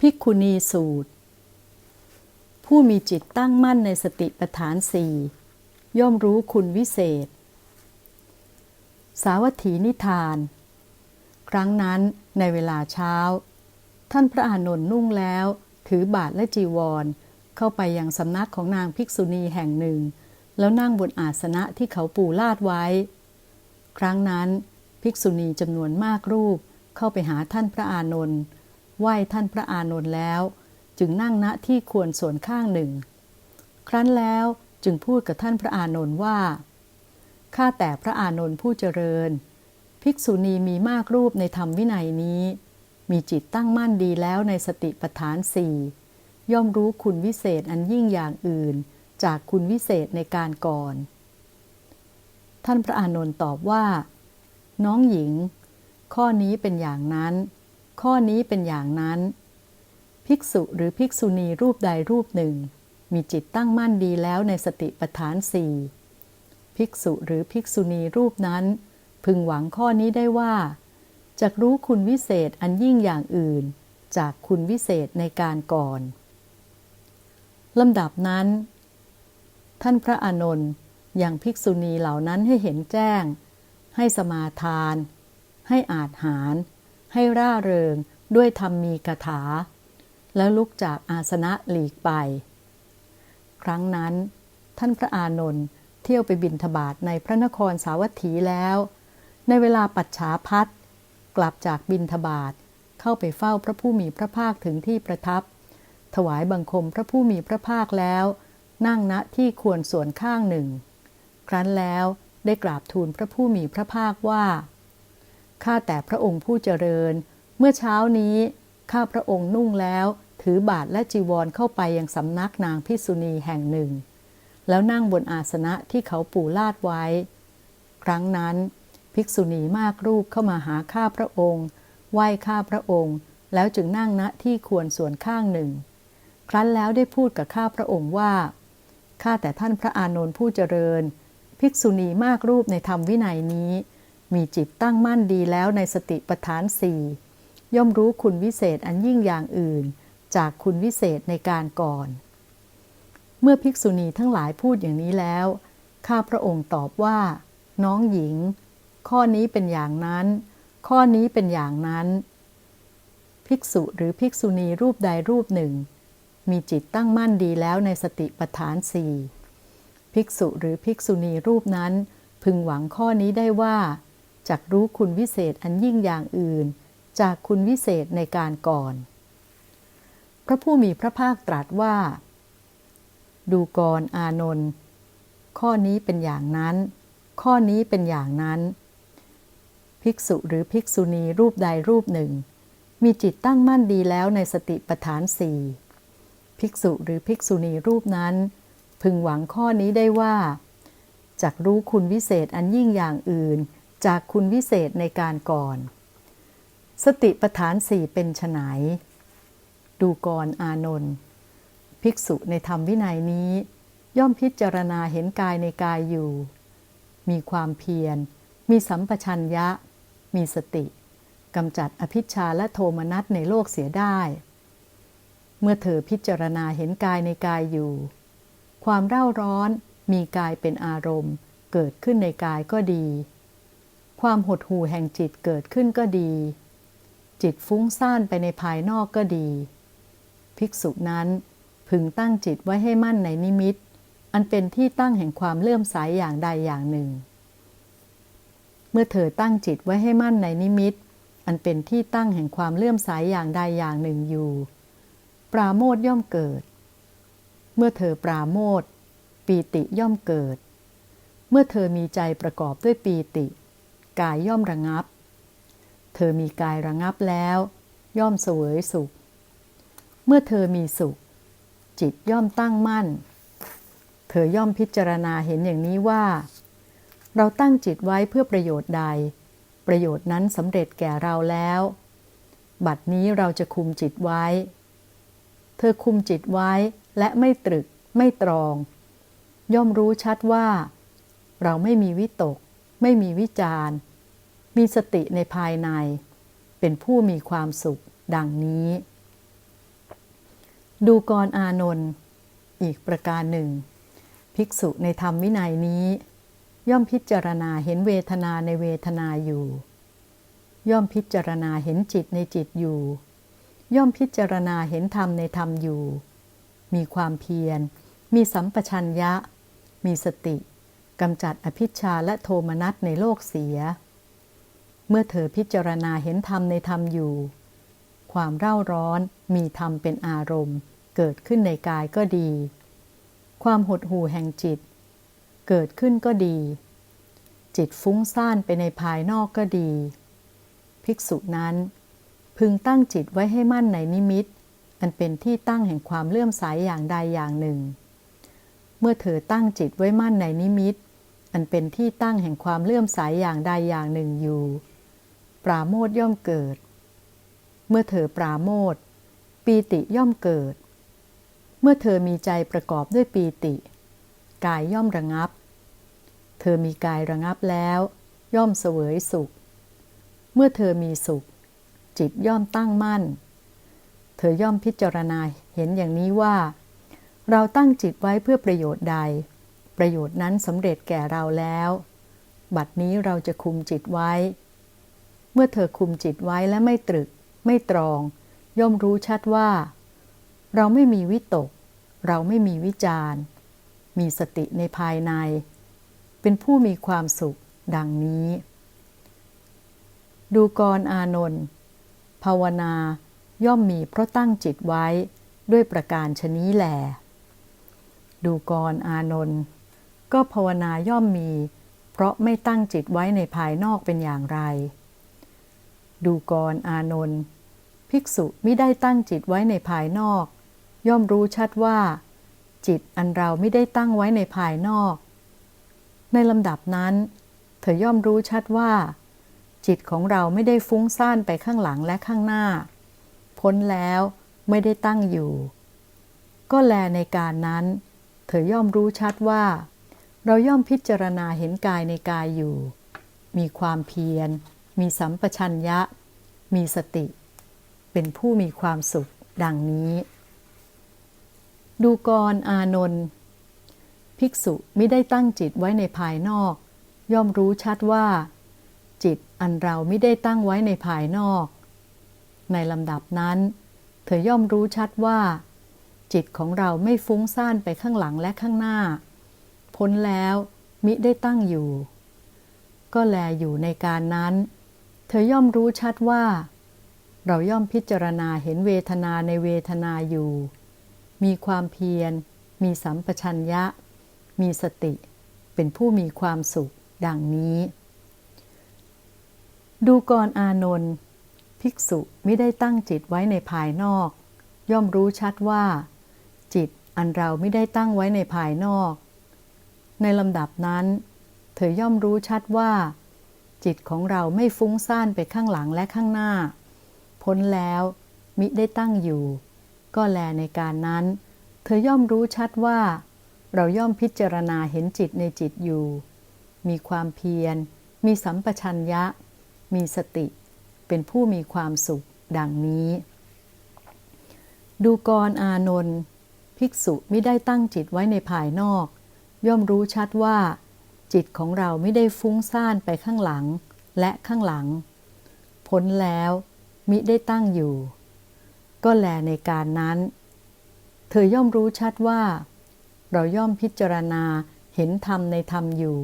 ภิกขุณีสูตร ผู้มีจิตตั้งมั่นในสติปัฏฐานสี่ย่อมรู้คุณวิเศษ สาวัตถีนิทาน ครั้งนั้นในเวลาเช้า ท่านพระอานนท์นุ่งแล้ว ถือบาทและจีวร เข้าไปยังสำนักของนางภิกษุณีแห่งหนึ่ง แล้วนั่งบนอาสนะที่เขาปูลาดไว้ ครั้งนั้น ภิกษุณีจำนวนมากรูปเข้าไปหาท่านพระอานนท์ ไหว้ท่านพระอานนท์แล้ว จึงนั่งณที่ควรส่วนข้างหนึ่ง ครั้นแล้วจึงพูดกับท่านพระอานนท์ว่าข้าแต่พระอานนท์ผู้เจริญ ภิกษุณีมีมากรูปในธรรมวินัยนี้ มีจิตตั้งมั่นดีแล้วในสติปัฏฐานสี่ย่อมรู้คุณวิเศษอันยิ่งอย่างอื่น จากคุณวิเศษในการก่อน ท่านพระอานนท์ตอบว่า น้องหญิง ข้อนี้เป็นอย่างนั้น ข้อนี้เป็นอย่างนั้น ภิกษุหรือภิกษุณีรูปใดรูปหนึ่ง มีจิตตั้งมั่นดีแล้วในสติปัฏฐานสี่ภิกษุหรือภิกษุณีรูปนั้น พึงหวังข้อนี้ได้ว่าจะรู้คุณวิเศษอันยิ่งอย่างอื่น จากคุณวิเศษในการก่อนลำดับนั้น ท่านพระอานนท์ยังภิกษุณีเหล่านั้นให้เห็นแจ้ง ให้สมาทาน ให้อาจหาร ให้ร่าเริงด้วยธรรมมีคาถา แล้วลุกจากอาสนะหลีกไป ครั้งนั้น ท่านพระอานนท์เที่ยวไปบินทบาทในพระนครสาวัตถีแล้ว ในเวลาปัจฉาพัดกลับจากบินทบาทเข้าไปเฝ้าพระผู้มีพระภาคถึงที่ประทับ ถวายบังคมพระผู้มีพระภาคแล้ว นั่งณที่ควรส่วนข้างหนึ่ง ครั้นแล้วได้กราบทูลพระผู้มีพระภาคว่า ข้าแต่พระองค์ผู้เจริญ เมื่อเช้านี้ข้าพระองค์นุ่งแล้วถือบาทและจีวรเข้าไปยังสำนักนางพิษุณีแห่งหนึ่ง แล้วนั่งบนอาสนะที่เขาปูลาดไว้ ครั้งนั้นภิกษุณีมากรูปเข้ามาหาข้าพระองค์ไหว้ข้าพระองค์ แล้วจึงนั่งณที่ควรส่วนข้างหนึ่ง ครั้นแล้วได้พูดกับข้าพระองค์ว่าข้าแต่ท่านพระอานนท์ผู้เจริญ ภิกษุณีมากรูปในธรรมวินัยนี้ มีจิตตั้งมั่นดีแล้วในสติปัฏฐานสี่ย่อมรู้คุณวิเศษอันยิ่งอย่างอื่น จากคุณวิเศษในการก่อน เมื่อภิกษุณีทั้งหลายพูดอย่างนี้แล้ว ข้าพระองค์ตอบว่า น้องหญิง ข้อนี้เป็นอย่างนั้น ข้อนี้เป็นอย่างนั้น ภิกษุหรือภิกษุณีรูปใดรูปหนึ่ง มีจิตตั้งมั่นดีแล้วในสติปัฏฐานสี่ภิกษุหรือภิกษุณีรูปนั้นพึงหวังข้อนี้ได้ว่า จากรู้คุณวิเศษอันยิ่งอย่างอื่น จากคุณวิเศษในการก่อน พระผู้มีพระภาคตรัสว่า ดูกรอานนท์ข้อนี้เป็นอย่างนั้น ข้อนี้เป็นอย่างนั้น ภิกษุหรือภิกษุณีรูปใดรูปหนึ่ง มีจิตตั้งมั่นดีแล้วในสติปัฏฐานสี่ภิกษุหรือภิกษุณีรูปนั้น พึงหวังข้อนี้ได้ว่าจากรู้คุณวิเศษอันยิ่งอย่างอื่น จากคุณวิเศษในการก่อน สติปฐานสี่เป็นไฉนดูกรอานนท์ภิกษุในธรรมวินัยนี้ ย่อมพิจารณาเห็นกายในกายอยู่ มีความเพียร มีสัมปชัญญะ มีสติกำจัดอภิชาและโทมนัสในโลกเสียได้ เมื่อเธอพิจารณาเห็นกายในกายอยู่ ความเร่าร้อนมีกายเป็นอารมณ์ เกิดขึ้นในกายก็ดี ความหดหู่แห่งจิตเกิดขึ้นก็ดี จิตฟุ้งซ่านไปในภายนอกก็ดี ภิกษุนั้นพึงตั้งจิตไว้ให้มั่นในนิมิต อันเป็นที่ตั้งแห่งความเลื่อมใสยอย่างใดอย่างหนึ่ง เมื่อเธอตั้งจิตไว้ให้มั่นในนิมิต อันเป็นที่ตั้งแห่งความเลื่อมใสยอย่างใดอย่างหนึ่งอยู่ ปราโมทย่อมเกิด เมื่อเธอปราโมทปีติย่อมเกิด เมื่อเธอมีใจประกอบด้วยปีติ กายย่อมระงับ เธอมีกายระงับแล้ว ย่อมเสวยสุข เมื่อเธอมีสุข จิตย่อมตั้งมั่น เธอย่อมพิจารณาเห็นอย่างนี้ว่า เราตั้งจิตไว้เพื่อประโยชน์ใด ประโยชน์นั้นสำเร็จแก่เราแล้ว บัดนี้เราจะคุมจิตไว้ เธอคุมจิตไว้และไม่ตรึกไม่ตรอง ย่อมรู้ชัดว่า เราไม่มีวิตก ไม่มีวิจารมีสติในภายใน เป็นผู้มีความสุขดังนี้ ดูกรอานนท์อีกประการหนึ่ง ภิกษุในธรรมวินัยนี้ ย่อมพิจารณาเห็นเวทนาในเวทนาอยู่ ย่อมพิจารณาเห็นจิตในจิตอยู่ ย่อมพิจารณาเห็นธรรมในธรรมอยู่ มีความเพียร มีสัมปชัญญะ มีสติ กำจัดอภิชาและโทมนัสในโลกเสีย เมื่อเธอพิจารณาเห็นธรรมในธรรมอยู่ ความเร่าร้อนมีธรรมเป็นอารมณ์ เกิดขึ้นในกายก็ดี ความหดหู่แห่งจิต เกิดขึ้นก็ดี จิตฟุ้งซ่านไปในภายนอกก็ดี ภิกษุนั้นพึงตั้งจิตไว้ให้มั่นในนิมิต อันเป็นที่ตั้งแห่งความเลื่อมใสยอย่างใดอย่างหนึ่ง มื่อเธอตั้งจิตไว้มั่นในนิมิต อันเป็นที่ตั้งแห่งความเลื่อมใสยอย่างใดอย่างหนึ่งอยู่ ปราโมทย่อมเกิด เมื่อเธอปราโมทปีติย่อมเกิด เมื่อเธอมีใจประกอบด้วยปีติ กายย่อมระงับ เธอมีกายระงับแล้ว ย่อมเสวยสุข เมื่อเธอมีสุข จิตย่อมตั้งมั่น เธอย่อมพิจารณาเห็นอย่างนี้ว่า เราตั้งจิตไว้เพื่อประโยชน์ใด ประโยชน์นั้นสำเร็จแก่เราแล้ว บัดนี้เราจะคุมจิตไว้ เมื่อเธอคุมจิตไว้และไม่ตรึก ไม่ตรอง ย่อมรู้ชัดว่า เราไม่มีวิตก เราไม่มีวิจารมีสติในภายใน เป็นผู้มีความสุขดังนี้ ดูกรอานนท์ภาวนาย่อมมีเพราะตั้งจิตไว้ด้วยประการชนี้แหล ดูกรอานนท์ก็ภาวนาย่อมมี เพราะไม่ตั้งจิตไว้ในภายนอกเป็นอย่างไร ดูกรอานนท์ภิกษุไม่ได้ตั้งจิตไว้ในภายนอก ย่อมรู้ชัดว่า จิตอันเราไม่ได้ตั้งไว้ในภายนอก ในลำดับนั้น เธอย่อมรู้ชัดว่า จิตของเราไม่ได้ฟุ้งซ่านไปข้างหลังและข้างหน้า พ้นแล้วไม่ได้ตั้งอยู่ ก็แลในการนั้น ธอย่อมรู้ชัดว่า เราย่อมพิจารณาเห็นกายในกายอยู่ มีความเพียร มีสัมปชัญญะ มีสติ เป็นผู้มีความสุขดังนี้ ดูกรอานนท์ภิกษุไม่ได้ตั้งจิตไว้ในภายนอก ย่อมรู้ชัดว่า จิตอันเราไม่ได้ตั้งไว้ในภายนอก ในลำดับนั้น เธอย่อมรู้ชัดว่า จิตของเราไม่ฟุ้งซ่านไปข้างหลังและข้างหน้า พ้นแล้วมิได้ตั้งอยู่ ก็แลอยู่ในการนั้น เธอย่อมรู้ชัดว่า เราย่อมพิจารณาเห็นเวทนาในเวทนาอยู่ มีความเพียร มีสัมปชัญญะ มีสติ เป็นผู้มีความสุขดังนี้ ดูกรอานนท์ภิกษุไม่ได้ตั้งจิตไว้ในภายนอก ย่อมรู้ชัดว่า จิตอันเราไม่ได้ตั้งไว้ในภายนอก ในลำดับนั้น เธอย่อมรู้ชัดว่า จิตของเราไม่ฟุ้งซ่านไปข้างหลังและข้างหน้า พ้นแล้วมิได้ตั้งอยู่ ก็แลในการนั้น เธอย่อมรู้ชัดว่า เราย่อมพิจารณาเห็นจิตในจิตอยู่ มีความเพียร มีสัมปชัญญะ มีสติ เป็นผู้มีความสุขดังนี้ ดูกรอานนท์ ภิกษุไม่ได้ตั้งจิตไว้ในภายนอก ย่อมรู้ชัดว่า จิตของเราไม่ได้ฟุ้งซ่านไปข้างหลังและข้างหลัง พ้นแล้วมิได้ตั้งอยู่ ก็แลในการนั้น เธอย่อมรู้ชัดว่า เราย่อมพิจารณาเห็นธรรมในธรรมอยู่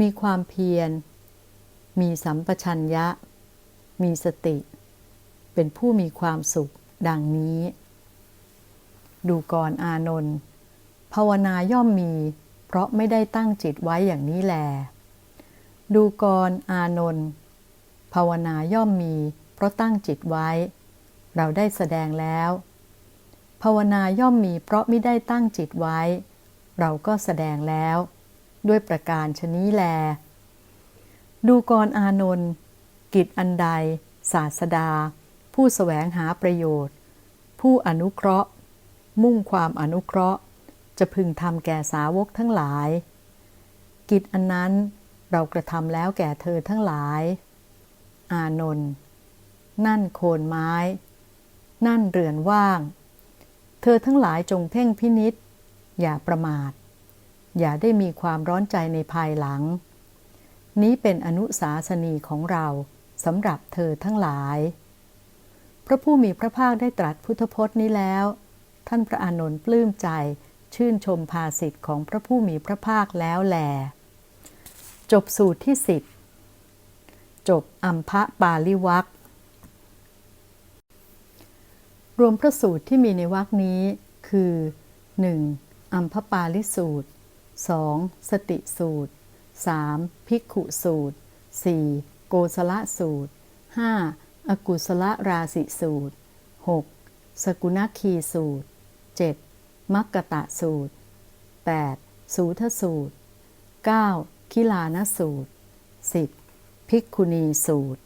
มีความเพียร มีสัมปชัญญะ มีสติ เป็นผู้มีความสุขดังนี้ ดูกรอานนท์ภาวนาย่อมมี เพราะไม่ได้ตั้งจิตไว้อย่างนี้แล ดูกรอานนท์ภาวนาย่อมมี เพราะตั้งจิตไว้ เราได้แสดงแล้ว ภาวนาย่อมมีเพราะไม่ได้ตั้งจิตไว้ เราก็แสดงแล้ว ด้วยประการชนี้แล ดูกรอานนท์กิจอันใด ศาสดา ผู้สแสวงหาประโยชน์ ผู้อนุเคราะห์ มุ่งความอนุเคราะห์ จะพึงทำแก่สาวกทั้งหลาย กิจอันนั้นเรากระทำแล้วแก่เธอทั้งหลาย อานนท์นั่นโคนไม้ นั่นเรือนว่าง เธอทั้งหลายจงเพ่งพินิษอย่าประมาท อย่าได้มีความร้อนใจในภายหลัง นี้เป็นอนุสาสนีของเราสำหรับเธอทั้งหลาย พระผู้มีพระภาคได้ตรัสพุทธพจน์นี้แล้ว ท่านพระอานนท์ปลื้มใจ ชื่นชมภาสิทธิ์ของพระผู้มีพระภาคแล้วแล จบสูตรที่สิบจบอัมพะปาลิวักรวมพระสูตรที่มีในวรรคนี้คือ 1. อัมพปาลิสูตร 2. สติสูตร 3. ภิกขุสูตร 4. โกศลสูตร 5. อกุศลราสิสูตร 6. สกุณคีสูตร 7. มักกะตะสูตร 8. สูทสูตร 9. คิลานสูตร 10. ภิกคุณีสูตร